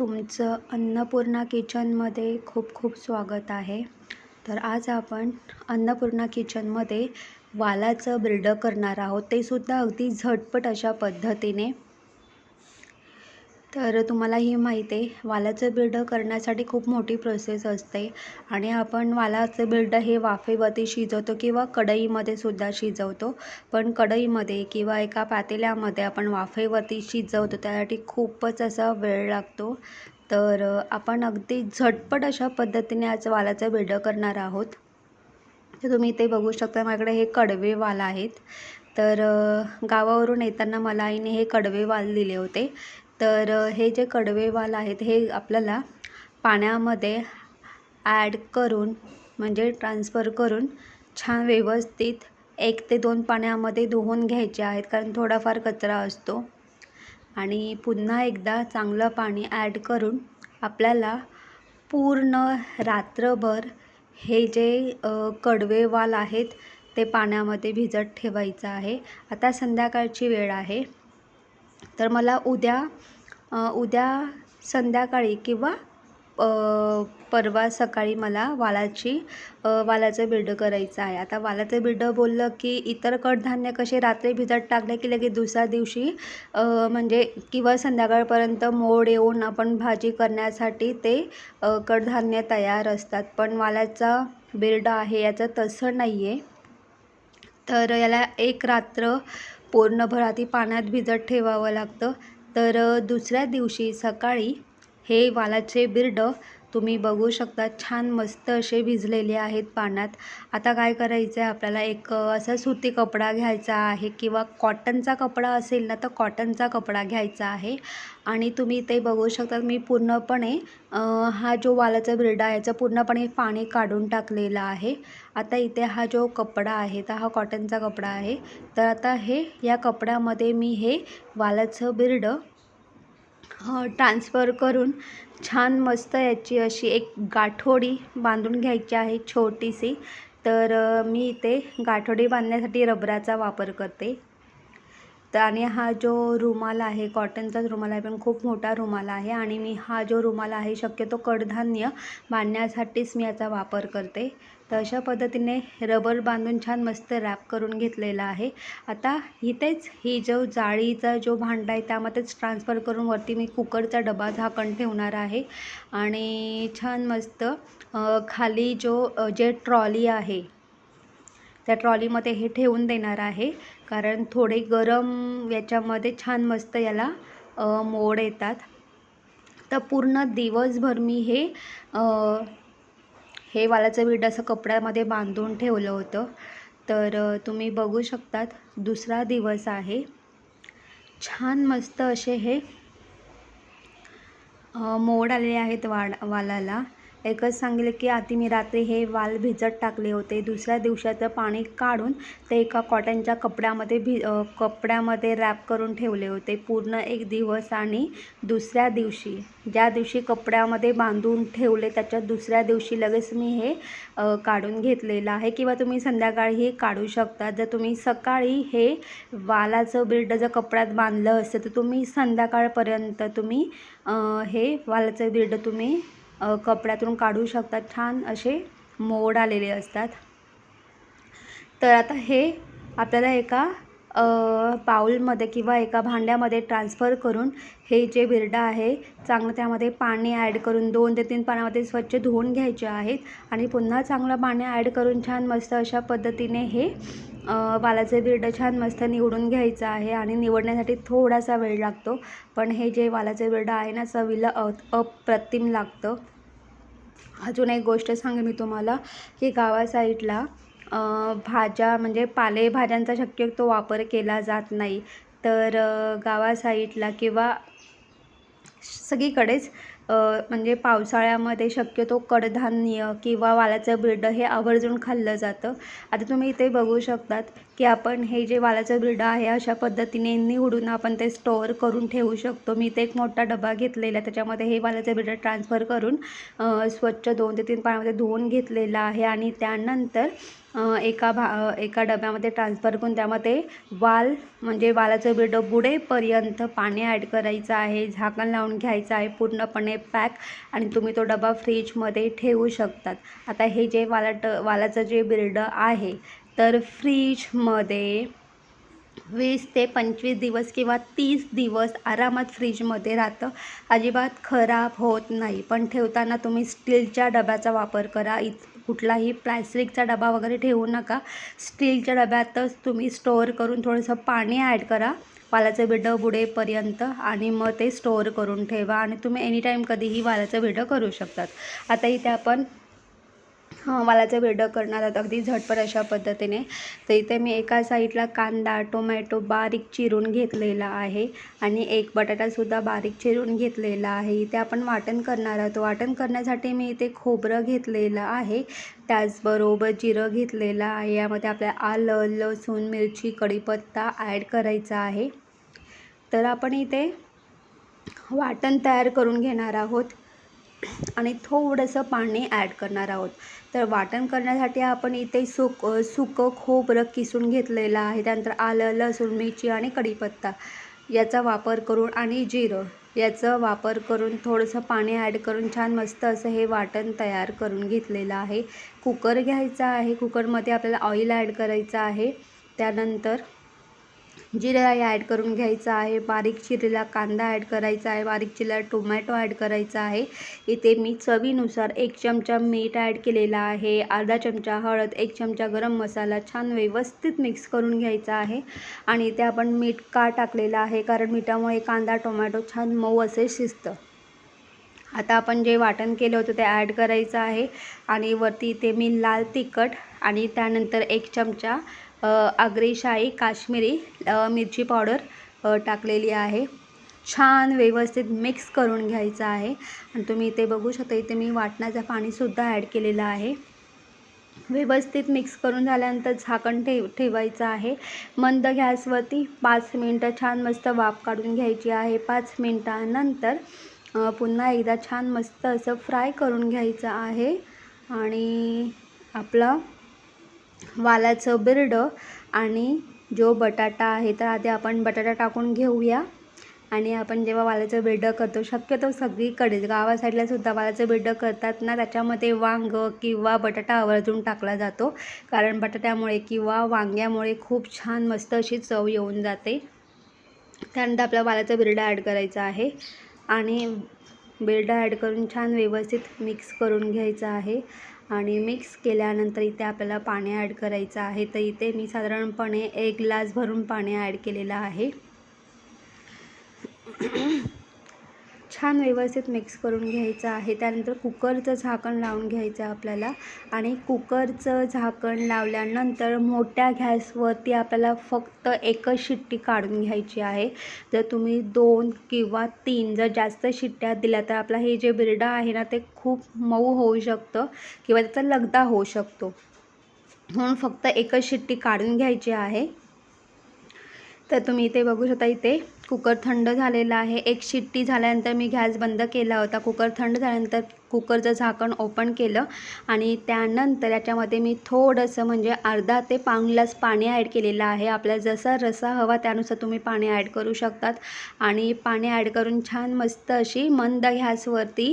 तुमचं अन्नपूर्णा किचनमध्ये खूप खूप स्वागत आहे. तर आज आपण अन्नपूर्णा किचनमध्ये वालाचं बिरडं करणार आहोत. ते सुद्धा अगदी झटपट अशा पद्धतीने. तर तुम्हाला ही माहिती आहे वालाचं बिरडं करण्यासाठी खूप मोठी प्रोसेस असते. आणि आपण वालाचं बिरडं हे वाफेवरती शिजवतो किंवा कढईमध्ये सुद्धा शिजवतो. पण कढईमध्ये किंवा एका पातेल्यामध्ये आपण वाफेवरती शिजवतो त्यासाठी खूपच असा वेळ लागतो. तर आपण अगदी झटपट अशा पद्धतीने आज वालाचं बिरडं करणार आहोत. तर तुम्ही ते बघू शकता माझ्याकडे हे कडवे वाल आहेत. तर गावावरून येताना मला आईने हे कडवे वाल दिले होते. तर हे जे कडवेवाल आहेत हे आपल्याला पाण्यामध्ये ॲड करून म्हणजे ट्रान्सफर करून छान व्यवस्थित एक ते दोन पाण्यामध्ये धुवून घ्यायचे आहेत कारण थोडाफार कचरा असतो. आणि पुन्हा एकदा चांगलं पाणी ॲड करून आपल्याला पूर्ण रात्रभर हे जे कडवे वाल आहेत ते पाण्यामध्ये भिजत ठेवायचं आहे. आता संध्याकाळची वेळ आहे. तर मला उद्या उद्या संध्याकाळी किंवा परवा सकाळी मला वालाची वालाचं बिरडं करायचं आहे. आता वालाचं बिरडं बोललं की इतर कडधान्य कसे रात्री भिजत टाकले की लगेच दुसऱ्या दिवशी म्हणजे किंवा संध्याकाळपर्यंत मोड येऊन आपण भाजी करण्यासाठी ते कडधान्य तयार असतात. पण वालाचा बिरडं आहे याचं तसं नाही आहे तर याला एक रात्र पूर्णभर आधी पाण्यात भिजत ठेवावं लागतं. तर दुसऱ्या दिवशी सकाळी हे वालाचे बिरडं तुम्ही बघू शकता छान मस्त असे भिजलेले आहेत पाण्यात आता काय करायचं आहे आपल्याला एक असा सुती कपडा घ्यायचा आहे किंवा कॉटनचा कपडा असेल ना तर कॉटनचा कपडा घ्यायचा आहे. आणि तुम्ही ते बघू शकता मी पूर्णपणे हा जो वालाचा बिरडा आहे याचं पूर्णपणे पाणी काढून टाकलेलं आहे. आता इथे हा जो कपडा आहे तर हा कॉटनचा कपडा आहे. तर आता हे या कपड्यामध्ये मी हे वालाचं बिरडं ट्रान्सफर करून छान मस्त याची अशी एक गाठोडी बांधून घ्यायची आहे छोटीशी. तर मी इथे गाठोडी बांधण्यासाठी रबराचा वापर करते. तर आणि हा जो रुमाल आहे कॉटनचाच रुमाल आहे पण खूप मोठा रुमाल आहे आणि मी हा जो रुमाल आहे शक्यतो कडधान्य बांधण्यासाठीच मी याचा वापर करते. तर अशा पद्धतीने रबर बांधून छान मस्त रॅप करून घेतलेला आहे. आता इथेच ही जो जाळीचा जो भांडा आहे त्यामध्येच ट्रान्सफर करून वरती मी कुकरचा डबा झाकण ठेवणार आहे. आणि छान मस्त खाली जो जे ट्रॉली आहे त्या ट्रॉलीमध्ये हे ठेवून देणार आहे. कारण थोडे गरम याच्यामध्ये छान मस्त याला मोड येतात. तर पूर्ण दिवसभर मी हे हे वालाचं बीड असं कपड्यामध्ये बांधून ठेवलं होतं. तर तुम्ही बघू शकतात दुसरा दिवस आहे. छान मस्त असे हे मोड आलेले आहेत वाड वालाला. एकच सांगितलं की आधी मी रात्री हे वाल भिजत टाकले होते. दुसऱ्या दिवसाचं पाणी काढून ते एका कॉटनच्या कपड्यामध्ये भि कपड्यामध्ये रॅप करून ठेवले होते. पूर्ण एक दिवस आणि दुसऱ्या दिवशी ज्या दिवशी कपड्यामध्ये बांधून ठेवले त्याच्या दुसऱ्या दिवशी लगेच मी हे काढून घेतलेलं आहे. किंवा तुम्ही संध्याकाळीही काढू शकता. जर तुम्ही सकाळी हे वालाचं बिर्ड जर कपड्यात बांधलं असतं तर तुम्ही संध्याकाळपर्यंत तुम्ही हे वालाचं बिर्ड तुम्ही कपड्यातून काढू शकतात. छान असे मोड आलेले असतात. तर आता हे आपल्याला एका पाऊलमध्ये किंवा एका भांड्यामध्ये ट्रान्सफर करून हे जे बिरडा आहे चांगलं त्यामध्ये पाणी ॲड करून दोन ते तीन पाण्यामध्ये स्वच्छ धुवून घ्यायचे आहेत. आणि पुन्हा चांगलं पाणी ॲड करून छान मस्त अशा पद्धतीने हे वालाचे बिरडं छान मस्त निवडून घ्यायचं आहे आणि निवडण्यासाठी थोडासा वेळ लागतो. पण हे जे वालाचे बिरडं आहे ना चवीला अ अप्रतिम लागतं. अजून एक गोष्ट सांगेन मी तुम्हाला की गावा साईडला भाज्या म्हणजे पालेभाज्यांचा शक्यतो वापर केला जात नाही. तर गावा साईडला किंवा सगळीकडेच म्हणजे पावसाळ्यामध्ये शक्यतो कडधान्य किंवा वालाचं बिरडं हे आवर्जून खाल्लं जातं. आता तुम्ही इथे बघू शकतात की आपण हे जे वालाचं बिरडं आहे अशा पद्धतीने निवडून आपण ते स्टोअर करून ठेवू शकतो. मी इथे एक मोठा डबा घेतलेला आहे. त्याच्यामध्ये हे वालाचं बिरडं ट्रान्सफर करून स्वच्छ दोन ते तीन पाण्यामध्ये धुवून घेतलेलं आहे आणि त्यानंतर एका भा एका डब्यामध्ये ट्रान्सफर करून त्यामध्ये वाल म्हणजे वालाचं बिरडं बुडेपर्यंत पाणी ॲड करायचं आहे झाकण लावून घ्यायचं आहे पूर्णपणे पॅक आणि तुम्ही तो डबा फ्रीजमध्ये ठेवू शकतात. आता हे जे वालाट वालाचं जे बिरडं आहे तर फ्रीजमध्ये वीस ते पंचवीस दिवस किंवा तीस दिवस आरामात फ्रीजमध्ये राहतं. अजिबात खराब होत नाही. पण ठेवताना तुम्ही स्टीलच्या डब्याचा वापर करा. इत कुठलाही प्लॅस्टिकचा डबा वगैरे ठेवू नका. स्टीलच्या डब्यातच तुम्ही स्टोअर करून थोडंसं पाणी ॲड करा. वालाचं बिडं बुडेपर्यंत आणि मग ते स्टोअर करून ठेवा. आणि तुम्ही एनीटाईम कधीही वालाचं बिडं करू शकतात. आता इथे आपण वालाचं वेडं करणार आहोत अगदी झटपट अशा पद्धतीने. तर इथे मी एका साईडला कांदा टोमॅटो बारीक चिरून घेतलेला आहे आणि एक बटाटासुद्धा बारीक चिरून घेतलेला आहे. इथे आपण वाटण करणार आहोत. वाटण करण्यासाठी मी इथे खोबरं घेतलेलं आहे. त्याचबरोबर जिरं घेतलेलं आहे. यामध्ये आपल्या आलं लसूण मिरची कढीपत्ता ॲड करायचा आहे. तर आपण इथे वाटण तयार करून घेणार आहोत. आणि थोडंसं पाणी ॲड करणार आहोत. तर वाटण करण्यासाठी आपण इथे सुक सुकं खोबरं किसून घेतलेलं आहे. त्यानंतर आलं लसूण मिरची आणि कढीपत्ता याचा वापर करून आणि जिरं याचा वापर करून थोडंसं पाणी ॲड करून छान मस्त असं हे वाटण तयार करून घेतलेलं आहे. कुकर घ्यायचा आहे. कुकरमध्ये आपल्याला ऑइल ॲड करायचं आहे. त्यानंतर जिरा ॲड करून घ्यायचा आहे. बारीक चिरलेला कांदा ॲड करायचा आहे. बारीक चिरलेला टोमॅटो ॲड करायचा आहे. इथे मी चवीनुसार एक चमचा मीठ ॲड केलेला आहे. अर्धा चमचा हळद एक चमचा गरम मसाला छान व्यवस्थित मिक्स करून घ्यायचा आहे. आणि इथे आपण मीठ का टाकलेलं आहे? कारण मिठामुळे कांदा टोमॅटो छान मऊ असे शिजतं. आता आपण जे वाटण केलं होतं ते ॲड करायचं आहे. आणि वरती इथे मी लाल तिखट आणि त्यानंतर एक चमचा आग्रेशाही काश्मीरी मिरची पावडर टाकलेली आहे. छान व्यवस्थित मिक्स करून घ्यायचं आहे. आणि तुम्ही इथे बघू शकता इथे मी वाटणाचं पाणीसुद्धा ॲड केलेलं आहे. व्यवस्थित मिक्स करून झाल्यानंतर झाकण ठेव ठेवायचं आहे. मंद गॅसवरती पाच मिनटं छान मस्त वाफ काढून घ्यायची आहे. पाच मिनटानंतर पुन्हा एकदा छान मस्त असं फ्राय करून घ्यायचं आहे. आणि आपलं वालाचं बिरडं आणि जो बटाटा आहे तर आधी आपण बटाटा टाकून घेऊया. आणि आपण जेव्हा वालाचं बिरडं करतो शक्यतो सगळीकडे गावा साईडला सुद्धा वालाचं बिरडं करतात ना त्याच्यामध्ये वांग किंवा बटाटा आवर्जून टाकला जातो. कारण बटाट्यामुळे किंवा वांग्यामुळे खूप छान मस्त अशी चव येऊन जाते. त्यानंतर आपल्या वालाचं बिरडं ॲड करायचं आहे. आणि बिरडं ॲड करून छान व्यवस्थित मिक्स करून घ्यायचं आहे. आणि मिक्स केल्यानंतर इथे आपल्याला पाणी ॲड करायचं आहे. तर इथे मी साधारणपणे एक ग्लास भरून पाणी ॲड केलेलं आहे. छान व्यवस्थित मिक्स करून घ्यायचं आहे. त्यानंतर कुकरचं झाकण लावून घ्यायचं आपल्याला. आणि कुकरचं झाकण लावल्यानंतर मोठ्या गॅसवरती आपल्याला फक्त एकच शिट्टी काढून घ्यायची आहे. जर तुम्ही दोन किंवा तीन जर जास्त शिट्ट्या दिल्या तर आपला हे जे बिरडं आहे ना ते खूप मऊ होऊ शकतं किंवा त्याचा लगदा होऊ शकतो. म्हणून फक्त एकच शिट्टी काढून घ्यायची आहे. तर तुम्ही इथे बघू शकता इथे कुकर थंड झालेला आहे. एक शिट्टी झाल्यानंतर मी गॅस बंद केला होता. कुकर थंड झाल्यानंतर कुकरचं झाकण ओपन केलं आणि त्यानंतर याच्यामध्ये मी थोडंसं म्हणजे अर्धा ते पाऊण ग्लास पाणी ॲड केलेलं आहे. आपल्याला जसा रसा हवा त्यानुसार तुम्ही पाणी ॲड करू शकतात. आणि पाणी ॲड करून छान मस्त अशी मंद गॅसवरती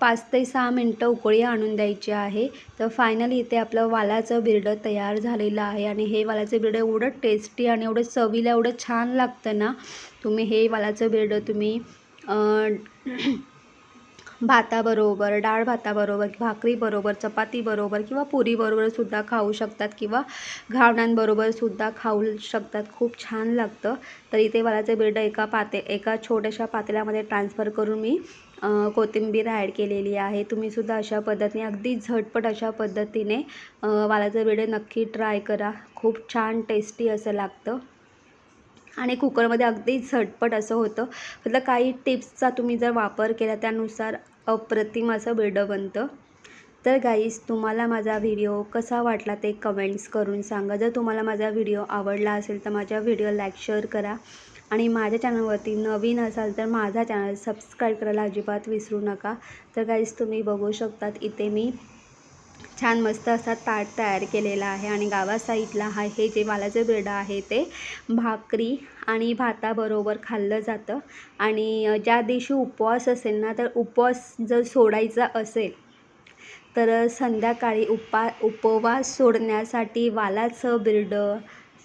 पाच ते सहा मिनटं उकळी आणून द्यायची आहे. तर फायनली इथे आपलं वालाचं बिरडं तयार झालेलं आहे. आणि हे वालाचं बिरडं एवढं टेस्टी आणि एवढं चवीला एवढं छान लागतं ना तुम्ही हे वालाचं बिरडं तुम्ही भाताबरोबर डाळ भाताबरोबर भाकरीबरोबर चपातीबरोबर किंवा पुरीबरोबरसुद्धा खाऊ शकतात किंवा घावण्यांबरोबरसुद्धा खाऊ शकतात. खूप छान लागतं. तर इथे वालाचं बिरडं एका पाते एका छोट्याशा पातेल्यामध्ये ट्रान्सफर करून मी कोथिंबीर ॲड केलेली आहे. तुम्हीसुद्धा अशा पद्धतीने अगदी झटपट अशा पद्धतीने वालाचं बिरडं नक्की ट्राय करा. खूप छान टेस्टी असं लागतं. आणि कुकरमध्ये अगदी झटपट असं होतं. म्हटलं काही टिप्सचा तुम्ही जर वापर केला त्यानुसार अप्रतिम असं बिरडं बनतं. तर गाईस तुम्हाला माझा व्हिडिओ कसा वाटला ते कमेंट्स करून सांगा. जर तुम्हाला माझा व्हिडिओ आवडला असेल तर माझ्या व्हिडिओ लाईक शेअर करा. आणि माझ्या चॅनलवरती नवीन असाल तर माझा चॅनल सबस्क्राईब करायला अजिबात विसरू नका. तर गाईस तुम्ही बघू शकतात इथे मी छान मस्त असा ताट तयार केलेला आहे आणि गावा साईडला हा हे जे वालाचं बिरडं आहे ते भाकरी आणि भाताबरोबर खाल्लं जातं. आणि ज्या दिवशी उपवास असेल ना तर उपवास जर सोडायचा असेल तर संध्याकाळी उपा उपवास सोडण्यासाठी वालाचं बिरडं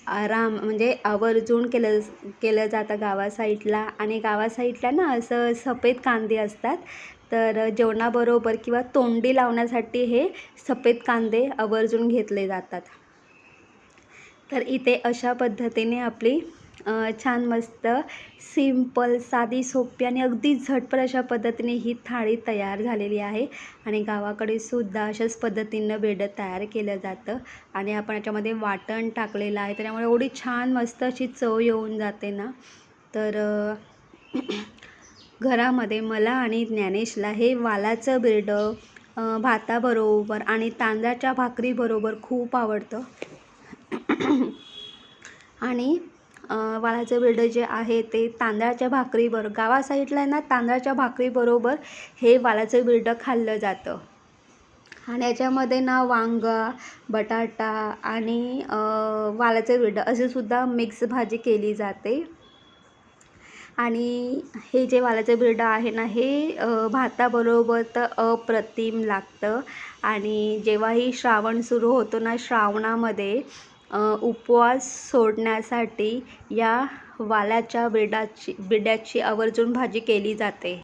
आराम म्हणजे आवर्जून केलं केलं जातं गावा साईडला. आणि गावा साईडला ना असं सफेद कांदे असतात तर जेवणाबरोबर किंवा तोंडी लावण्यासाठी हे सफेद कांदे आवर्जून घेतले जातात. तर इथे अशा पद्धतीने आपली छान मस्त सिंपल साधी सोपी आणि अगदी झटपट अशा पद्धतीने ही थाळी तयार झालेली आहे आणि गावाकडे सुद्धा अशाच पद्धतीनं बेडं तयार केलं जातं आणि आपण याच्यामध्ये वाटण टाकलेलं आहे त्याच्यामुळे एवढी छान मस्त अशी चव येऊन जाते ना. तर घरामध्ये मला आणि ज्ञानेशला हे वालाचं बिरडं भाताबरोबर आणि तांदळाच्या भाकरीबरोबर खूप आवडतं. आणि वालाचं बिरडं जे आहे ते तांदळाच्या भाकरीबरोबर गावा साईडला आहे ना तांदळाच्या भाकरीबरोबर हे वालाचं बिरडं खाल्लं जातं. आणि याच्यामध्ये ना वांगा बटाटा आणि वालाचं बिरडं असे सुद्धा मिक्स भाजी केली जाते. आणि हे जे वालाचं बिरडं आहे ना हे भाताबरोबर तर अप्रतिम लागतं. आणि जेव्हाही श्रावण सुरू होतो ना श्रावणामध्ये उपवास सोडण्यासाठी या वालाच्या बिरडाची बिरड्याची आवर्जून भाजी केली जाते.